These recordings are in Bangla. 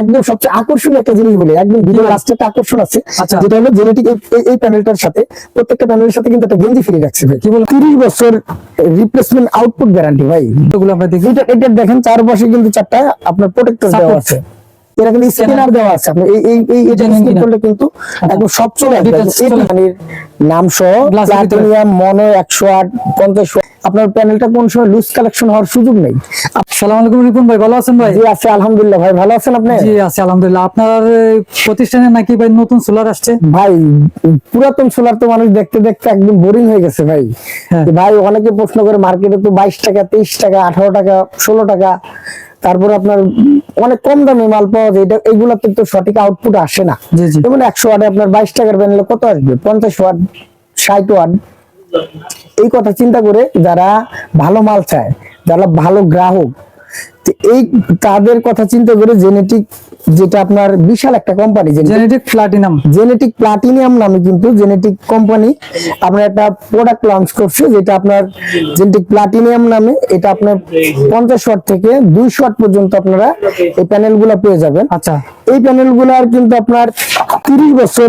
একদম সবচেয়ে আকর্ষণীয় একটা জিনিস বলি একদম ভিডিও লাস্টে একটা আকর্ষণ আছে আচ্ছা। যেটা হলো জেনেটিক এই প্যানেলটার সাথে প্রত্যেকটা প্যানেলের সাথে কিন্তু একটা গেঞ্জি ফিরে রাখছে ভাই। কি বল? তিরিশ বছর রিপ্লেসমেন্ট আউটপুট গ্যারান্টি ভাই। আমরা দেখি। এটা দেখেন দেখেন চারপাশে কিন্তু চারটা আপনার প্রোটেক্টর দেওয়া আছে। এটা কিন্তু স্ক্যানার দেওয়া আছে। আপনি এই এই এটা স্ক্যান করলে কিন্তু একদম সব চলে আসবে। কোম্পানির নাম সহ প্লাটিনিয়াম মনো একশো আট পঞ্চাশ আপনার প্যানেলটা কোন সময় লুজ কালেকশন হওয়ার সুযোগ নেই? সালাম আলাইকুম রিপন ভাই ভালো আছেন ভাই? জি আছে আলহামদুলিল্লাহ ভাই। ভালো আছেন আপনি? জি আছি আলহামদুলিল্লাহ। আপনার প্রতিষ্ঠানে নাকি ভাই নতুন সোলার আসছে? ভাই পুরাতন সোলার তো মানুষ দেখতে দেখতে একদম বোরিং হয়ে গেছে ভাই। হ্যাঁ। ভাই অনেকে প্রশ্ন করে মার্কেটে তো বাইশ টাকা তেইশ টাকা আঠারো টাকা ষোলো টাকা। তারপর আপনার অনেক কম দামে মাল পাওয়া যায়। এটা এগুলাতে তো সঠিক আউটপুট আসে না। যেমন একশো ওয়াটে আপনার বাইশ টাকার প্যানেলে কত আসবে? পঞ্চাশ ওয়ার্ড ষাট ওয়ার্ড। এই কথা চিন্তা করে যারা ভালো মাল চায় যারা ভালো গ্রাহক এই তাদের কথা চিন্তা করে জেনেটিক যেটা আপনার বিশাল একটা company genetic platinum genetic platinum নামে কিন্তু জেনেটিক কোম্পানি আপনার একটা প্রোডাক্ট লঞ্চ করছে যেটা আপনার জেনেটিক প্লাটিনিয়াম নামে এটা আপনার পঞ্চাশ ওয়াট থেকে দুইশো ওয়াট পর্যন্ত আপনারা এই প্যানেলগুলো পেয়ে যাবেন। আচ্ছা। এই প্যানেলগুলোর কিন্তু আপনার তিরিশ বছর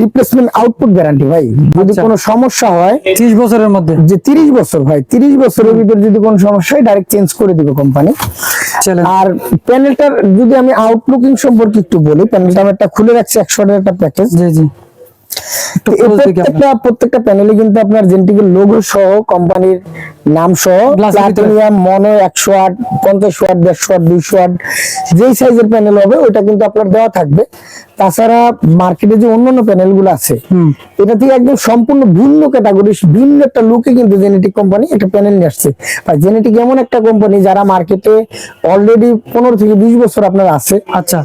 রিপ্লেসমেন্ট আউটপুট গ্যারান্টি ভাই। যদি আচ্ছা। কোনো সমস্যা হয় ত্রিশ বছরের মধ্যে। যে তিরিশ বছর ভাই তিরিশ বছরের ভিতরে যদি কোনো সমস্যা হয় ডাইরেক্ট চেঞ্জ করে দিবে কোম্পানি আর প্যানেলটার যদি আমি আউটলুকিং সম্পর্কে একটু বলি প্যানেলটা আমি একটা খুলে রাখছি একশো একটা প্যাকেজ জি জি। প্রত্যেকটা প্রত্যেকটা প্যানেলে কিন্তু আপনার জেন্টিকের লোগো সহ কোম্পানির নাম সহ। প্লাটিনিয়াম মনো একশো আট পঞ্চাশ ওয়াট দেড়শো ওয়াট দুইশো ওয়াট যেই সাইজের প্যানেল হবে কিন্তু আপনার দেওয়া থাকবে। তাছাড়া মার্কেটে যে অন্যান্য আছে এটা থেকে একদম সম্পূর্ণ ভিন্ন ক্যাটাগরি ভিন্ন একটা লুকে কিন্তু জেনেটিক কোম্পানি একটা প্যানেল নিয়ে আসছে। আর জেনেটিক এমন একটা কোম্পানি যারা মার্কেটে অলরেডি পনেরো থেকে বিশ বছর আপনার আছে। আচ্ছা।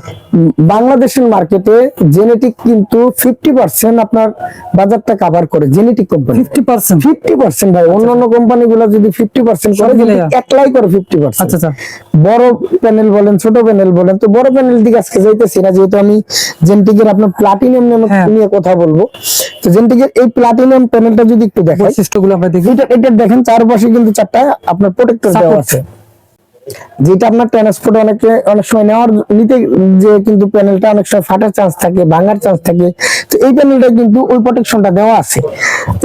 বাংলাদেশের মার্কেটে জেনেটিক কিন্তু ফিফটি পার্সেন্ট আপনার বাজারটা কাভার করে genetic company fifty percent fifty percent ভাই অন্যান্য কোম্পানি গুলো যদি ফিফটি পার্সেন্ট করে একলাই করে ফিফটি পার্সেন্ট আচ্ছা আচ্ছা। বড় প্যানেল বলেন ছোট প্যানেল বলেন তো বড় প্যানেল দিকে আজকে যাইতেছি না যেহেতু আমি জেনেটিকের আপনার প্লাটিনিয়াম হ্যাঁ। নিয়ে কথা বলব। তো জেনেটিকের এই প্লাটিনিয়াম প্যানেলটা যদি একটু দেখাই বৈশিষ্ট্যগুলো আমরা দেখি। এটা এটা দেখেন চারপাশে কিন্তু চারটা আপনার প্রোটেক্টর দেওয়া আছে। যেটা আপনার ট্রান্সপোর্ট অনেকে অনেক সময় নেওয়ার নিতে যে কিন্তু প্যানেলটা অনেক সময় ফাটার চান্স থাকে ভাঙার চান্স থাকে। তো এই প্যানেলটা কিন্তু ওই প্রোটেকশনটা দেওয়া আছে।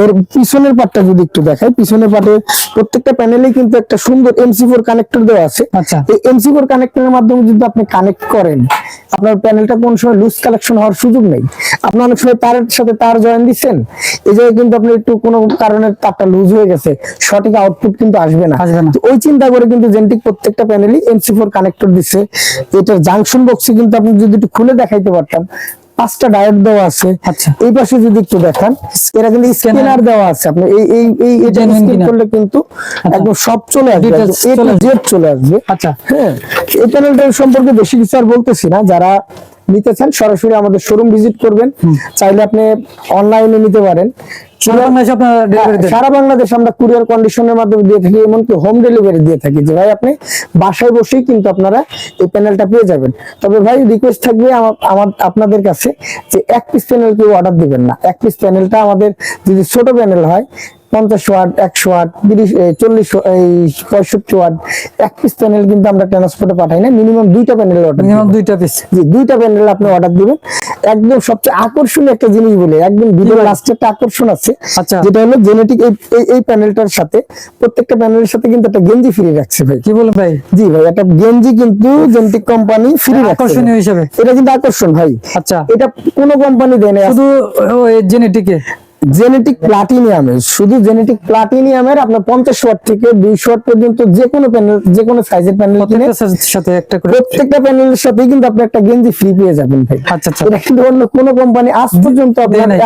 এর পিছনের পার্টটা যদি একটু দেখাই পিছনের পার্টে প্রত্যেকটা প্যানেলে কিন্তু একটা সুন্দর এমসি ফোর কানেক্টর দেওয়া আছে। আচ্ছা। এই এমসি ফোর কানেক্টরের মাধ্যমে যদি আপনি কানেক্ট করেন আপনার প্যানেলটা কোন সময় লুজ কালেকশন হওয়ার সুযোগ নেই। আপনি অনেক সময় তারের সাথে তার জয়েন দিচ্ছেন এই জায়গায় কিন্তু আপনি একটু কোনো কারণে তারটা লুজ হয়ে গেছে সঠিক আউটপুট কিন্তু আসবে না। ওই চিন্তা করে কিন্তু জেন্টিক প্রত্যেকটা প্যানেলই এমসি ফোর কানেক্টর দিচ্ছে এটার জাংশন বক্সে কিন্তু আপনি যদি একটু খুলে দেখাইতে পারতাম পাঁচটা ডায়েট দেওয়া আছে। আচ্ছা। এই পাশে যদি একটু দেখান এরা কিন্তু স্ক্যানার দেওয়া আছে। আপনি এই এই এই এটা স্ক্যান করলে কিন্তু একদম সব চলে আসবে। Details এ চলে আসবে। জেড চলে আসবে। আচ্ছা। হ্যাঁ এই প্যানেলটার সম্পর্কে বেশি কিছু আর বলতেছি না। যারা নিতে চান সরাসরি আমাদের শোরুম ভিজিট করবেন। চাইলে আপনি অনলাইনে নিতে পারেন। সারা বাংলাদেশে বাংলাদেশ আমরা কুরিয়ার কন্ডিশনের মাধ্যমে দিয়ে থাকি এমনকি হোম ডেলিভারি দিয়ে থাকি। যে ভাই আপনি বাসায় বসেই কিন্তু আপনারা এই প্যানেলটা পেয়ে যাবেন। তবে ভাই রিকোয়েস্ট থাকবে আমার আপনাদের কাছে যে এক পিস প্যানেল কেউ অর্ডার দিবেন না। এক পিস প্যানেলটা আমাদের যদি ছোট প্যানেল হয় পঞ্চাশ ওয়াট একশো ওয়াট তিরিশ চল্লিশ এই পঁয়ষট্টি ওয়াট। এক পিস প্যানেল কিন্তু আমরা ট্রান্সপোর্টে পাঠাই না মিনিমাম দুইটা প্যানেল অর্ডার মিনিমাম দুইটা পিস জি দুইটা প্যানেল আপনি অর্ডার দিবেন। একদম সবচেয়ে আকর্ষণীয় একটা জিনিস বলে একদম ভিডিও লাস্টে একটা আকর্ষণ আছে আচ্ছা। যেটা হলো জেনেটিক এই এই- এই প্যানেলটার সাথে প্রত্যেকটা প্যানেলের সাথে কিন্তু একটা গেঞ্জি ফ্রি রাখছে ভাই। কি বলেন ভাই? জি ভাই একটা গেঞ্জি কিন্তু জেনেটিক কোম্পানি ফ্রি রাখছে। আকর্ষণীয় হিসেবে। এটা কিন্তু আকর্ষণ ভাই। আচ্ছা। এটা কোনো কোম্পানি দেয় না। শুধু জেনেটিকে জেনেটিক প্লাটিনিয়ামের শুধু জেনেটিক প্লাটিনিয়ামের আপনার পঞ্চাশ ওয়াট থেকে দুইশো ওয়াট পর্যন্ত যে কোনো প্যানেল যে কোনো সাইজের প্যানেল সাথে একটা প্রত্যেকটা প্যানেলের সাথে কিন্তু আপনি একটা গেঞ্জি ফ্রি পেয়ে যাবেন ভাই। আচ্ছা আচ্ছা। এটা কিন্তু অন্য কোনো কোম্পানি আজ পর্যন্ত।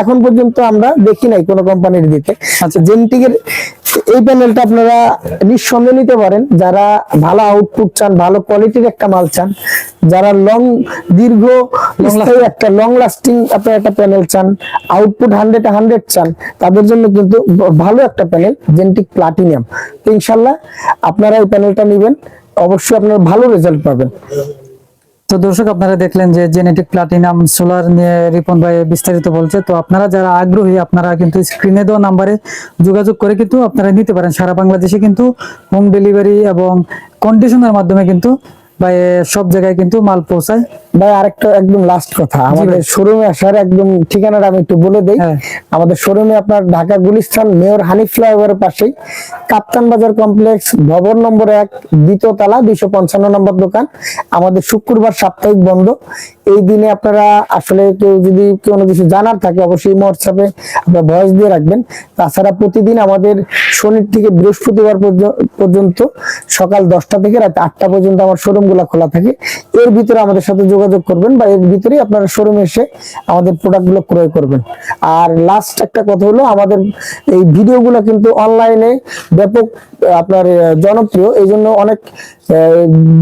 এখন পর্যন্ত আমরা দেখি নাই কোনো কোম্পানির দিতে আচ্ছা। জেনেটিকের এই প্যানেলটা আপনারা নিঃসন্দেহে নিতে পারেন। যারা ভালো আউটপুট চান ভালো কোয়ালিটির একটা মাল চান যারা লং দীর্ঘ একটা লং লাস্টিং আপনার একটা প্যানেল চান আউটপুট হান্ড্রেড হান্ড্রেড চান তাদের জন্য কিন্তু ভালো একটা প্যানেল জেনেটিক প্লাটিনিয়াম ইনশাল্লাহ আপনারা এই প্যানেলটা নেবেন, অবশ্যই আপনারা ভালো রেজাল্ট পাবেন। তো দর্শক, আপনারা দেখলেন যে জেনেটিক প্লাটিনাম সোলার নিয়ে রিপন ভাই বিস্তারিত বলছে। তো আপনারা যারা আগ্রহী, আপনারা কিন্তু স্ক্রিনে দেওয়া নাম্বারে যোগাযোগ করে কিন্তু আপনারা নিতে পারেন। সারা বাংলাদেশে কিন্তু হোম ডেলিভারি এবং কন্ডিশনের মাধ্যমে কিন্তু বা সব জায়গায় কিন্তু মাল পৌঁছায়। ভাই আরেকটা একদম লাস্ট কথা। আমাদের শোরুমে আসার একদম ঠিকানাটা আমি একটু বলে দেই। হ্যাঁ। আমাদের শোরুমে আপনার ঢাকা গুলিস্তান মেয়র হানিফ ফ্লাইওভারের পাশেই। কাপ্তান বাজার কমপ্লেক্স ভবন নম্বর এক দ্বিতীয় তলা দুইশো পঞ্চান্ন নম্বর দোকান। আমাদের শুক্রবার সাপ্তাহিক বন্ধ। এই দিনে আপনারা আসলে কেউ যদি কোনো কিছু জানার থাকে অবশ্যই হোয়াটসঅ্যাপে আপনার ভয়েস দিয়ে রাখবেন। তাছাড়া প্রতিদিন আমাদের শনির থেকে বৃহস্পতিবার পর্য- পর্যন্ত সকাল দশটা থেকে রাত আটটা পর্যন্ত আমার শোরুম গুলা খোলা থাকে, এর ভিতরে আমাদের সাথে যোগাযোগ করবেন বা এর ভিতরেই আপনারা শোরুমে এসে আমাদের প্রোডাক্টগুলো ক্রয় করবেন। আর লাস্ট একটা কথা হলো, আমাদের এই ভিডিওগুলো কিন্তু অনলাইনে ব্যাপক, আপনার জনপ্রিয়। এই জন্য অনেক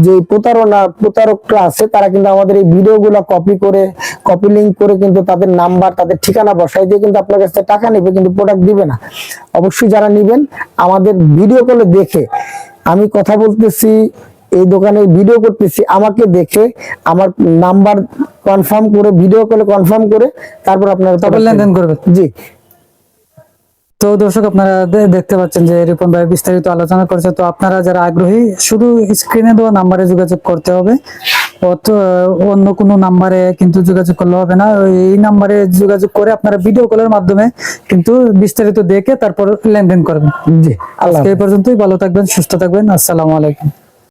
যে প্রতারণা, প্রতারকরা আছে, তারা কিন্তু আমাদের এই ভিডিওগুলো কপি করে কপি লিঙ্ক করে কিন্তু তাদের নাম্বার তাদের ঠিকানা বসাই দিয়ে কিন্তু আপনার কাছে টাকা নেবে, কিন্তু প্রোডাক্ট দিবে না। অবশ্যই যারা নিবেন, আমাদের ভিডিও কলে দেখে, আমি কথা বলতেছি এই দোকানে ভিডিও করতেছি আমাকে দেখে আমার নাম্বার কনফার্ম করে ভিডিও কলে কনফার্ম করে তারপর আপনারা তারপর লেনদেন করবেন? জি। তো দর্শক আপনারা দেখতে পাচ্ছেন যে রিপন ভাই বিস্তারিত আলোচনা করছে। তো আপনারা যারা আগ্রহী শুধু স্ক্রিনে দেওয়া নাম্বারে যোগাযোগ করতে হবে। অন্য কোনো নাম্বারে কিন্তু যোগাযোগ করলে হবে না। এই নাম্বারে যোগাযোগ করে আপনারা ভিডিও কলের মাধ্যমে কিন্তু বিস্তারিত দেখে তারপর লেনদেন করবেন। জি আজকে এই পর্যন্তই। ভালো থাকবেন সুস্থ থাকবেন। আসসালামু আলাইকুম।